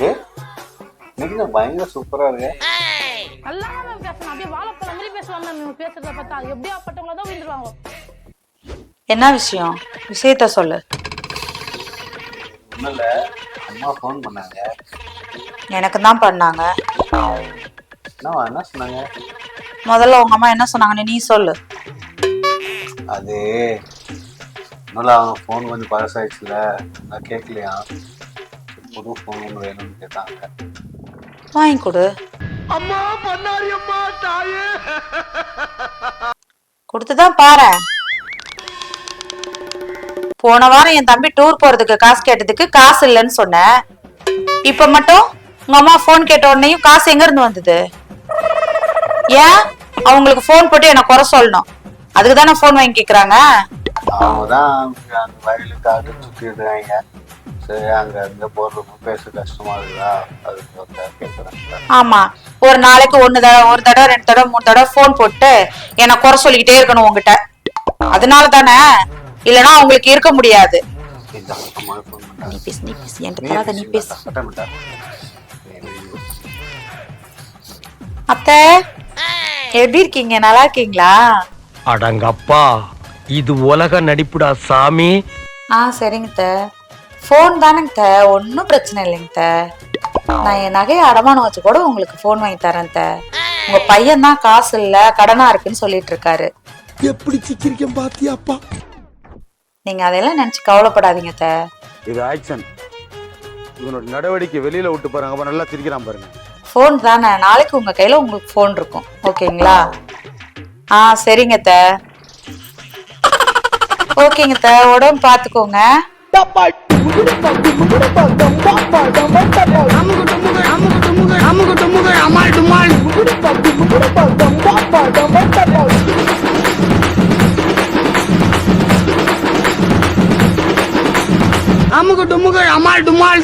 டே இன்னைக்கு நான் பயங்கர சூப்பரா இருக்கு? நல்லா மேம் பேசணும். அப்படியே வாழைப்பழம் மாதிரி பேசுவாங்க. மேம் பேசுறத பார்த்தா எப்படியா பட்டவங்கள தான் விழுந்துருவாங்க. என்ன விஷயம்? விஷயத்த சொல்லு. அம்மா ஃபோன் பண்ணாங்க. எனக்கு தான் பண்ணாங்க. என்ன சொன்னாங்க? முதல்ல உங்க அம்மா என்ன சொன்னாங்கன்னு நீ சொல்லு. அது இன்னும் அவங்க ஃபோன் வந்து பழசாயிடுச்சுல நான் கேட்கலையா? புது ஃபோன் ஒன்று வேணும்னு கேட்டாங்க. வாங்கி கொடு. கொடுத்துதான் பாரு. போன வாரம் என் தம்பி டூர் போறதுக்கு காசு கேட்டதுக்கு காசு இல்லைன்னு சொன்னேன். இப்ப மட்டும் உங்க அம்மா ஃபோன் கேட்ட உடனேயும் காசு எங்க இருந்து வந்தது? ஏன்? அவங்களுக்கு ஃபோன் போட்டு என்ன குறை சொல்லணும். அதுக்கு தானே ஃபோன் வாங்கி கேக்குறாங்க? அவங்க தான் அங்க அந்த வயலுக்காக சரி அங்க இருந்து போடுறப்ப பேச கஷ்டமா இருக்குதா? அதுக்கு வந்து கேட்குறாங்க ஆமா. ஒரு நாளைக்கு ஒண்ணு தடவை ஒரு தடவை ரெண்டு தடவை மூணு தடவை ஃபோன் போட்டு என்ன குறை சொல்லிக்கிட்டே இருக்கணும் உங்ககிட்ட. அதனால தானே இல்லனா உங்களுக்கு இருக்க முடியாது. நீ பண்ணாங்க பேசு நீ பேசு. என்கிட்ட தராத நீ பேசு. சட்டமிட்டா அத்தை? எப்படி இருக்கீங்க? நல்லா இருக்கீங்களா? அடங்கப்பா இது உலக நடிப்புடா சாமி. ஆ சரிங்க த ஃபோன் தானேங்க த ஒன்றும் பிரச்சனை இல்லைங்க த நான் என் நகையை அடமானம் வச்சு கூட உங்களுக்கு ஃபோன் வாங்கி தரேன் த உங்க பையன் தான் காசு இல்ல கடனா இருக்குன்னு சொல்லிட்டு இருக்காரு. எப்படி சிக்கிரிக்கம் பாத்தியாப்பா நீங்க அதெல்லாம் நினைச்சு கவலைப்படாதீங்க த இது ஆக்ஷன். இவனோட நடவடிக்கை வெளியில விட்டு பாருங்க அப்ப நல்லா சிரிக்கிறான் பாருங்க. ஃபோன் தானே? நாளைக்கு உங்க கையில உங்களுக்கு ஃபோன் இருக்கும். ஓகேங்களா ஆ சரிங்க த ஓகேங்க த உடம்பு பார்த்துக்கோங்க. அமுகு டுமுகு அமால் டுமால்.